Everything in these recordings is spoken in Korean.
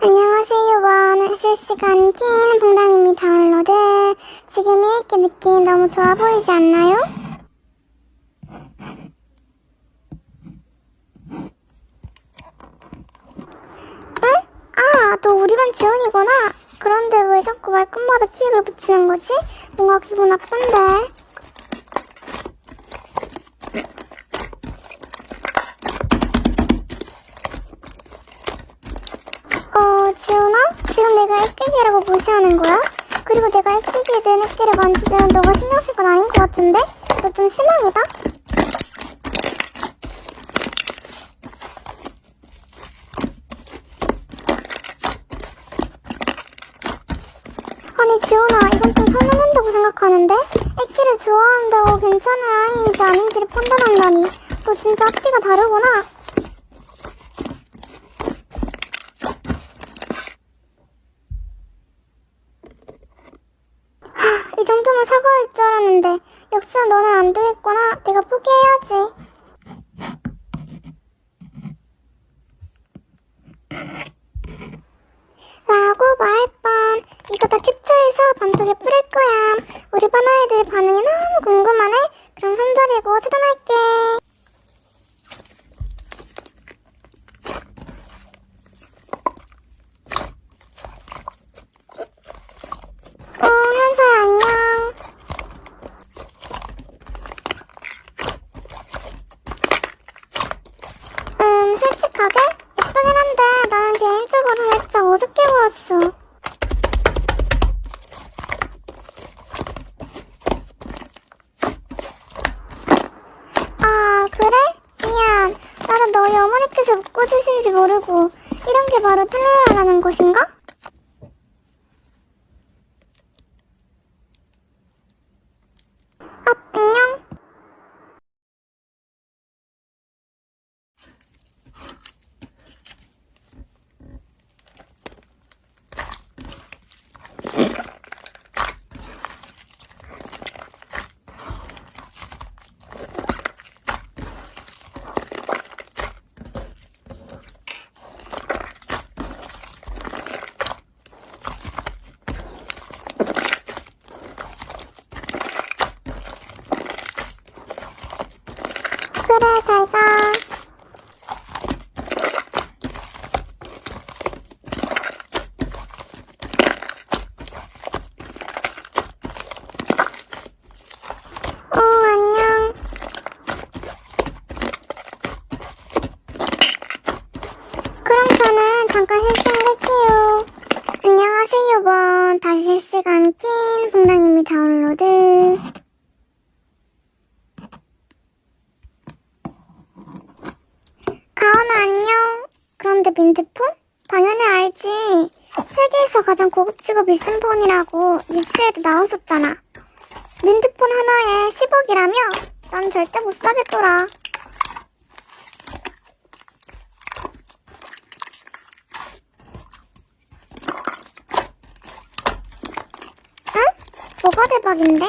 안녕하세요, 원. 실시간 킨 봉당님이 다운로드. 지금 이렇게 느낌 너무 좋아 보이지 않나요? 응? 아, 너 우리 반 지원이구나. 그런데 왜 자꾸 말끝마다 키를 붙이는 거지? 뭔가 기분 나쁜데. 어, 지훈아? 지금 액기기라고 무시하는 거야? 그리고 내가 액기기에 든 액기를 만지면 너가 신경 쓸 건 아닌 것 같은데? 너 좀 실망이다? 아니, 지훈아, 이건 좀 설명한다고 생각하는데? 액기를 좋아한다고 괜찮은 아이인지 아닌지를 판단한다니. 너 진짜 앞뒤가 다르구나. 이 정도면 알았는데 역시나 너는 안 되겠구나. 내가 포기해야지. 라고 말할 뻔. 이거 다 캡처해서 반쪽에 뿌릴 거야. 우리 반 아이들 반응이 너무 궁금하네. 그럼 손절이고 차단할게. 어, 현서야 안녕. 음, 솔직하게 예쁘긴 한데 나는 개인적으로 살짝 어둡게 보였어. 아, 그래? 미안. 나는 너희 어머니께서 묶어주신지 모르고 이런 게 바로 뚫려라는 것인가? 아, 안녕. 그래, 잘 가. 어, 안녕. 그럼 저는 잠깐 실시할게요. 안녕하세요, 번. 다시 실시간 낀 봉당님이 다운로드. 가은아 안녕. 그런데 민트폰? 당연히 알지. 세계에서 가장 고급지고 비싼 폰이라고 뉴스에도 나왔었잖아. 민트폰 하나에 10억이라며? 난 절대 못 사겠더라. 응? 뭐가 대박인데?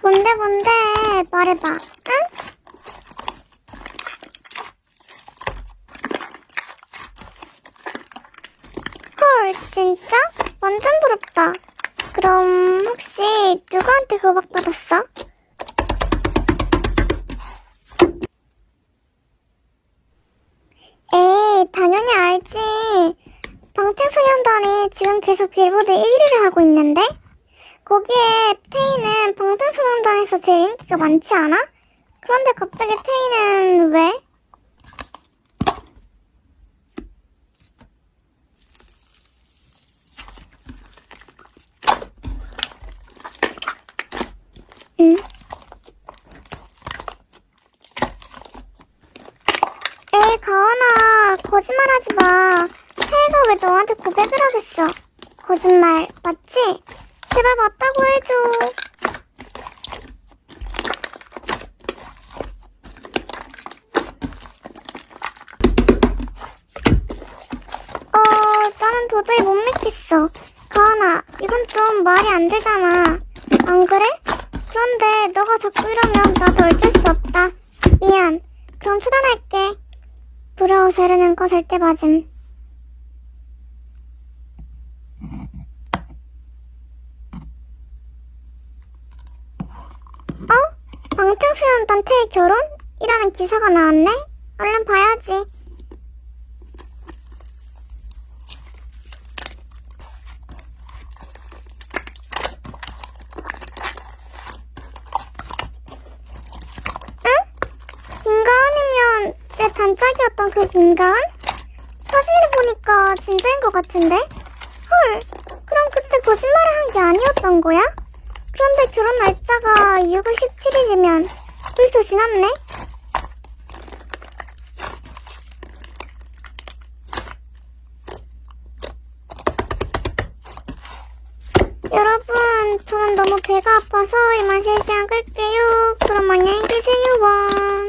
뭔데 뭔데 말해봐 응? 헐 진짜? 완전 부럽다 그럼 혹시 누구한테 고박받았어? 에이 당연히 알지 방탄소년단이 지금 계속 빌보드 1위를 하고 있는데? 거기에 태희는 방탄소년단에서 제일 인기가 많지 않아? 그런데 갑자기 태희는 왜? 가은아 거짓말하지 마 태희가 왜 너한테 고백을 하겠어 거짓말 맞지? 제발 맞다고 해줘. 어, 나는 도저히 못 믿겠어. 가은아, 이건 좀 말이 안 되잖아. 안 그래? 그런데 너가 자꾸 이러면 나도 어쩔 수 없다. 미안. 자르는 거 절대 맞음. 어? 방탄소년단 태의 결혼? 이라는 기사가 나왔네? 얼른 봐야지. 김가은이면 내 단짝이었던 그 김가은? 사진을 보니까 진짜인 것 같은데? 헐, 그럼 그때 거짓말을 한 게 아니었던 거야? 그런데 결혼 날짜가 6월 17일이면 벌써 지났네? 여러분, 저는 너무 배가 아파서 이만 실시간 끌게요. 그럼 안녕히 계세요. 와.